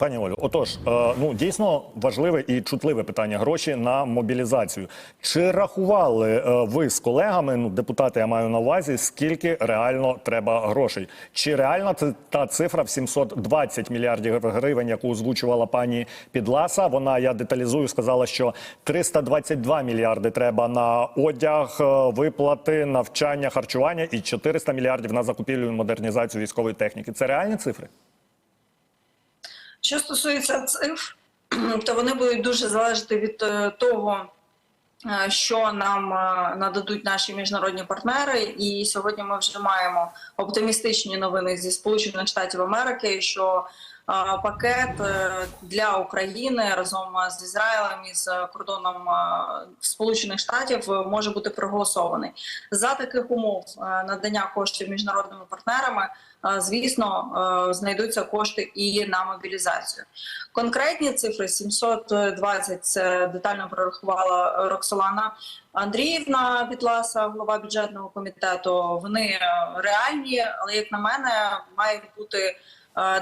Пані Олю, отож, е, ну дійсно важливе і чутливе питання гроші на мобілізацію. Чи рахували е, ви з колегами, ну депутати, я маю на увазі, скільки реально треба грошей? Чи реальна це та цифра в 720 мільярдів гривень, яку озвучувала пані Підласа? Вона я деталізую, сказала, що 322 мільярди треба на одяг, е, виплати, навчання, харчування і 400 мільярдів на закупівлю і модернізацію військової техніки. Це реальні цифри? Що стосується цифр, то вони будуть дуже залежати від е, того, е, що нам е, нададуть наші міжнародні партнери. І сьогодні ми вже маємо оптимістичні новини зі Сполучених Штатів Америки, що пакет е, для України разом з Ізраїлем і з кордоном е, Сполучених Штатів е, може бути проголосований за таких умов е, надання коштів міжнародними партнерами. е, Звісно, е, знайдуться кошти і на мобілізацію. Конкретні цифри 720 – це детально прорахувала Роксолана Андріївна Підласа, голова бюджетного комітету. Вони е, реальні, але як на мене, має бути е,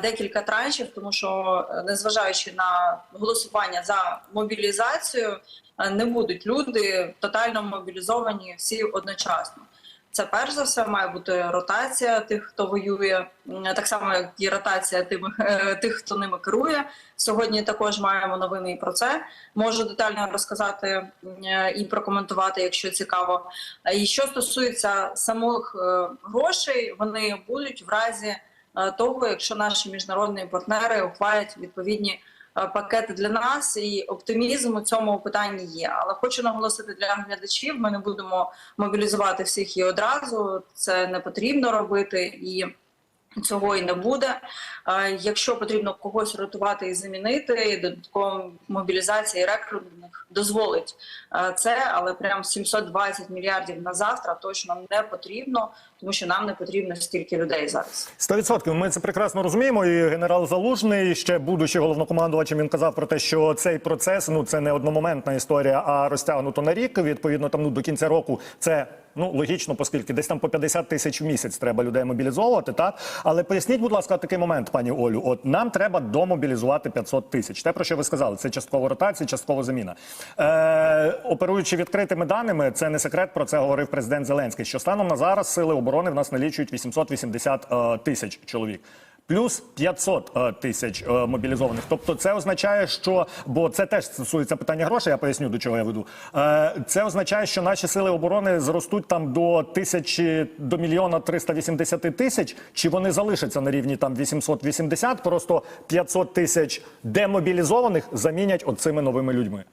декілька траншів, тому що е, незважаючи на голосування за мобілізацію, е, не будуть люди тотально мобілізовані всі одночасно. Це перш за все має бути ротація тих, хто воює, так само як і ротація тим, е, тих, хто ними керує. Сьогодні також маємо новини і про це. Можу детально розказати е, і прокоментувати, якщо цікаво. Е, І що стосується самих е, грошей, вони будуть в разі е, того, якщо наші міжнародні партнери ухвалять відповідні е, пакети для нас, і оптимізм у цьому питанні є. Але хочу наголосити для глядачів: ми не будемо мобілізувати всіх і одразу. Це не потрібно робити і. Цього і не буде. Е, Якщо потрібно когось рятувати і замінити, додаткова мобілізація і рекрутинг дозволить е, це, але прям 720 мільярдів на завтра точно не потрібно, тому що нам не потрібно стільки людей зараз. 100% ми це прекрасно розуміємо. І генерал Залужний, ще будучи головнокомандувачем, він казав про те, що цей процес ну це не одномоментна історія, а розтягнуто на рік. Відповідно, там ну до кінця року це. Ну, логічно, оскільки десь там по 50 тисяч в місяць треба людей мобілізовувати, так? Але поясніть, будь ласка, такий момент, пані Олю. От нам треба домобілізувати 500 тисяч. Те, про що ви сказали, це часткова ротація, часткова заміна. Е, оперуючи відкритими даними, це не секрет, про це говорив президент Зеленський, що станом на зараз сили оборони в нас налічують 880 е, тисяч чоловік. Плюс 500 е, тисяч е, мобілізованих. Тобто, це означає, що бо це теж стосується питання грошей. Я поясню до чого я веду. Це означає, що наші сили оборони зростуть там до тисячі до мільйона 380 тисяч. Чи вони залишаться на рівні там 880, Просто 500 тисяч демобілізованих замінять оцими новими людьми.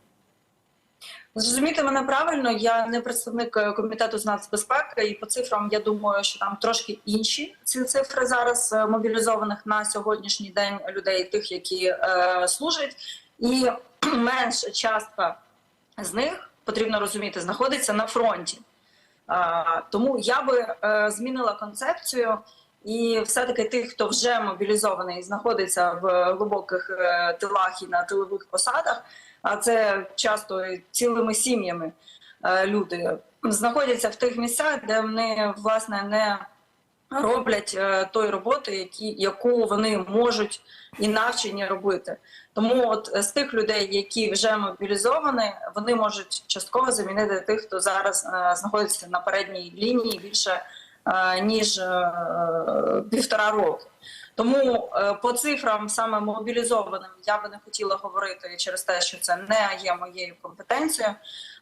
Зрозуміти мене правильно, я не представник е, комітету з нацбезпеки, і по цифрам я думаю, що там трошки інші ці цифри зараз е, мобілізованих на сьогоднішній день людей, тих, які е, служать, і менша частка з них потрібно розуміти, знаходиться на фронті. Е, тому я би е, змінила концепцію. І все-таки тих, хто вже мобілізований, знаходиться в глибоких е, тилах і на тилових посадах, а це часто цілими сім'ями е, люди знаходяться в тих місцях, де вони власне не роблять е, тої роботи, які, яку вони можуть і навчені робити. Тому от з тих людей, які вже мобілізовані, вони можуть частково замінити тих, хто зараз знаходиться на передній лінії більше ніж е, півтора року. Тому е, по цифрам саме мобілізованим я би не хотіла говорити через те, що це не є моєю компетенцією.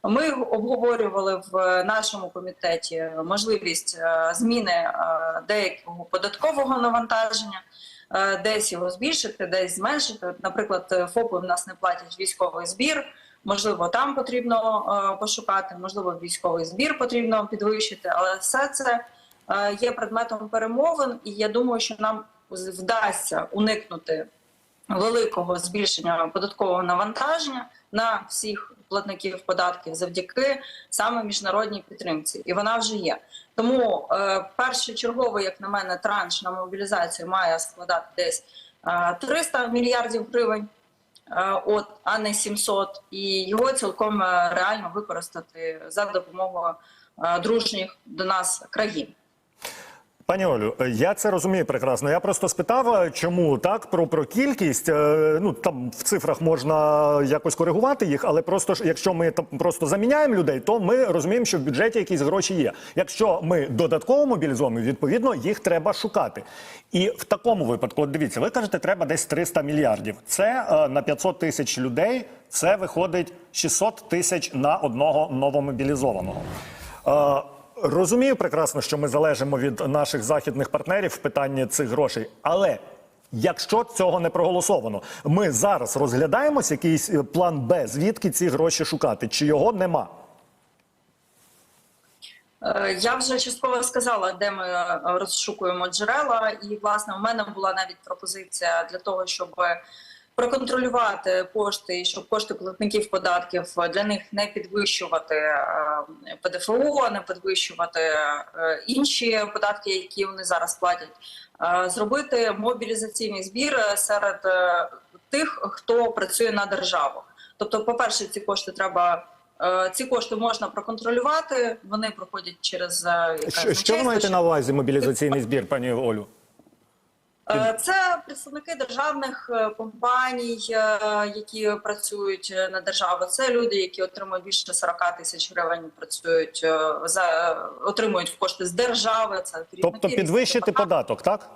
Ми обговорювали в нашому комітеті можливість е, зміни деякого податкового навантаження. Десь його збільшити, десь зменшити. Наприклад, ФОПи в нас не платять військовий збір. Можливо, там потрібно пошукати, можливо, військовий збір потрібно підвищити, але все це є предметом перемовин, і я думаю, що нам вдасться уникнути великого збільшення податкового навантаження на всіх платників податків завдяки саме міжнародній підтримці, і вона вже є. Тому е, першочерговий, як на мене, транш на мобілізацію має складати десь е, 300 мільярдів гривень. е, От, а не 700, і його цілком е, реально використати за допомогою е, дружніх до нас країн. Пані Олю, е, я це розумію прекрасно. Я просто спитав, е, чому так про, про кількість. е, Ну там в цифрах можна якось коригувати їх, але просто ж, якщо ми там просто заміняємо людей, то ми розуміємо, що в бюджеті якісь гроші є. Якщо ми додатково мобілізуємо, відповідно їх треба шукати. І в такому випадку, от дивіться, ви кажете, треба десь 300 мільярдів. Це е, на 500 тисяч людей. Це виходить 600 тисяч на одного новомобілізованого. Е, Розумію прекрасно, що ми залежимо від наших західних партнерів в питанні цих грошей, але якщо цього не проголосовано, ми зараз розглядаємось якийсь е, план Б, звідки ці гроші шукати, чи його нема? Е, Я вже частково сказала, де ми е, розшукуємо джерела, і власне у мене була навіть пропозиція для того, щоб проконтролювати кошти, щоб кошти платників податків для них не підвищувати е, ПДФО, не підвищувати е, інші податки, які вони зараз платять, е, зробити мобілізаційний збір серед тих, хто працює на державу. Тобто, по-перше, ці кошти треба. Ці кошти можна проконтролювати. Вони проходять через Що, що ви маєте на увазі мобілізаційний збір, пані Олю? Е, Це представники державних е, компаній, е, які працюють на державу. Це люди, які отримують більше 40 тисяч гривень. Працюють за отримують кошти з держави. Це Тобто підвищити податок, так?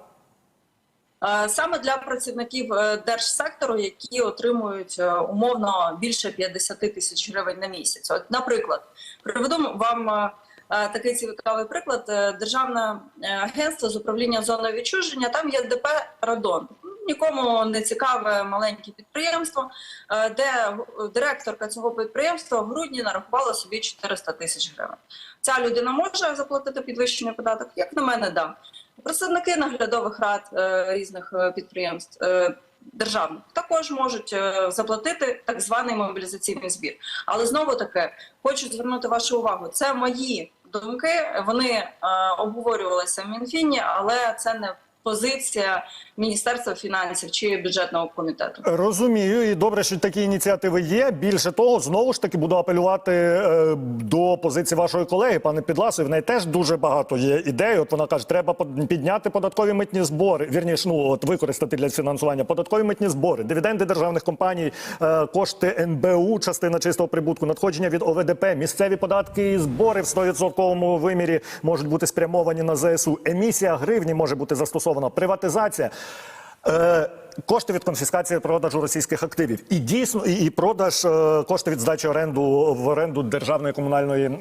Саме для працівників держсектору, які отримують умовно більше 50 тисяч гривень на місяць. От, наприклад, приведу вам такий цікавий приклад. Е, Державне е, агентство з управління зоною відчуження. Там є ДП Радон. Нікому не цікаве маленьке підприємство, е, де директорка цього підприємства в грудні нарахувала собі 400 тисяч гривень. Ця людина може заплатити підвищений податок, як на мене, да. Представники наглядових рад е, різних е, підприємств е, державних також можуть е, заплатити так званий мобілізаційний збір. Але знову таки хочу звернути вашу увагу. Це мої думки. Вони е, обговорювалися в Мінфіні, але це не позиція Міністерства фінансів чи бюджетного комітету. Розумію, і добре, що такі ініціативи є. Більше того, знову ж таки буду апелювати е, до позиції вашої колеги, пане Підласові. В неї теж дуже багато є ідей. От вона каже, треба підняти податкові митні збори. Вірніше, ну от використати для фінансування податкові митні збори, дивіденди державних компаній, е, кошти НБУ, частина чистого прибутку, надходження від ОВДП, місцеві податки і збори в 100% вимірі можуть бути спрямовані на ЗСУ. Емісія гривні може бути застосована, приватизація. Е, Кошти від конфіскації продажу російських активів і дійсно і, і продаж е, кошти від здачі оренду в оренду державної комунальної е,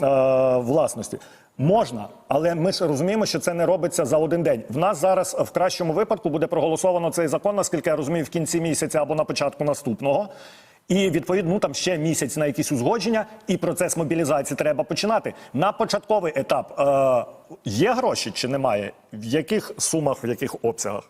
власності можна, але ми ж розуміємо, що це не робиться за один день. В нас зараз в кращому випадку буде проголосовано цей закон, наскільки я розумію, в кінці місяця або на початку наступного. І відповідно ну, там ще місяць на якісь узгодження, і процес мобілізації треба починати. На початковий етап е, є гроші чи немає? В яких сумах, в яких обсягах?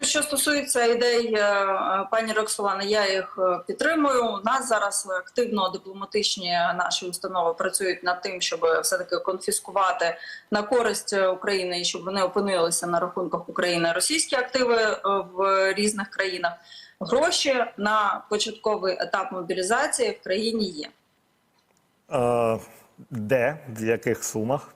Що стосується ідей е, пані Роксолани, я їх е, підтримую. У нас зараз активно дипломатичні наші установи працюють над тим, щоб все таки конфіскувати на користь України і щоб вони опинилися на рахунках України російські активи е, в різних країнах. Гроші на початковий етап мобілізації в країні є. Де, в яких сумах?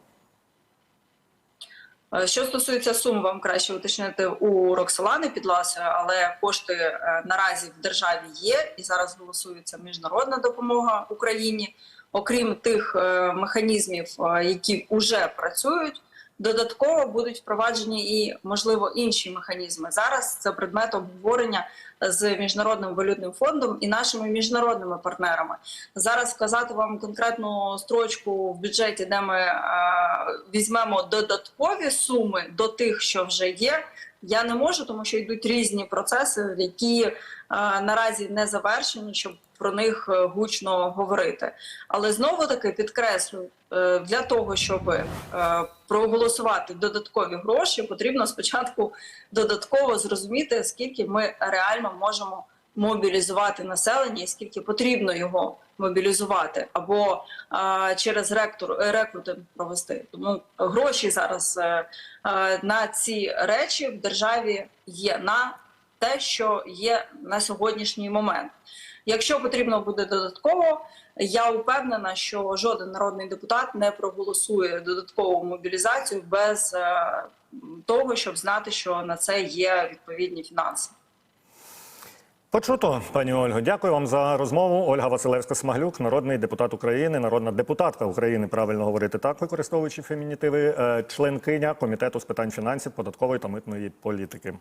Е, Що стосується сум, вам краще уточнити у Роксолани Підласої, але кошти е, наразі в державі є, і зараз голосується міжнародна допомога Україні. Окрім тих е, механізмів, які вже працюють, додатково будуть впроваджені і можливо інші механізми. Зараз це предмет обговорення з міжнародним валютним фондом і нашими міжнародними партнерами. Зараз вказати вам конкретну строчку в бюджеті, де ми е, візьмемо додаткові суми до тих, що вже є. Я не можу, тому що йдуть різні процеси, які е, наразі не завершені, щоб про них е, гучно говорити. Але знову таки підкреслюю, для того, щоб е, проголосувати додаткові гроші, потрібно спочатку додатково зрозуміти, скільки ми реально можемо мобілізувати населення і скільки потрібно його мобілізувати, або а, через ректор рекрутинг провести. Тому гроші зараз е, е, на ці речі в державі є на те, що є на сьогоднішній момент. Якщо потрібно буде додатково, я упевнена, що жоден народний депутат не проголосує додаткову мобілізацію без е, того, щоб знати, що на це є відповідні фінанси. Почуто, пані Ольго. Дякую вам за розмову. Ольга Василевська-Смаглюк, народний депутат України, народна депутатка України, правильно говорити так, використовуючи фемінітиви, е, членкиня комітету з питань фінансів, податкової та митної політики.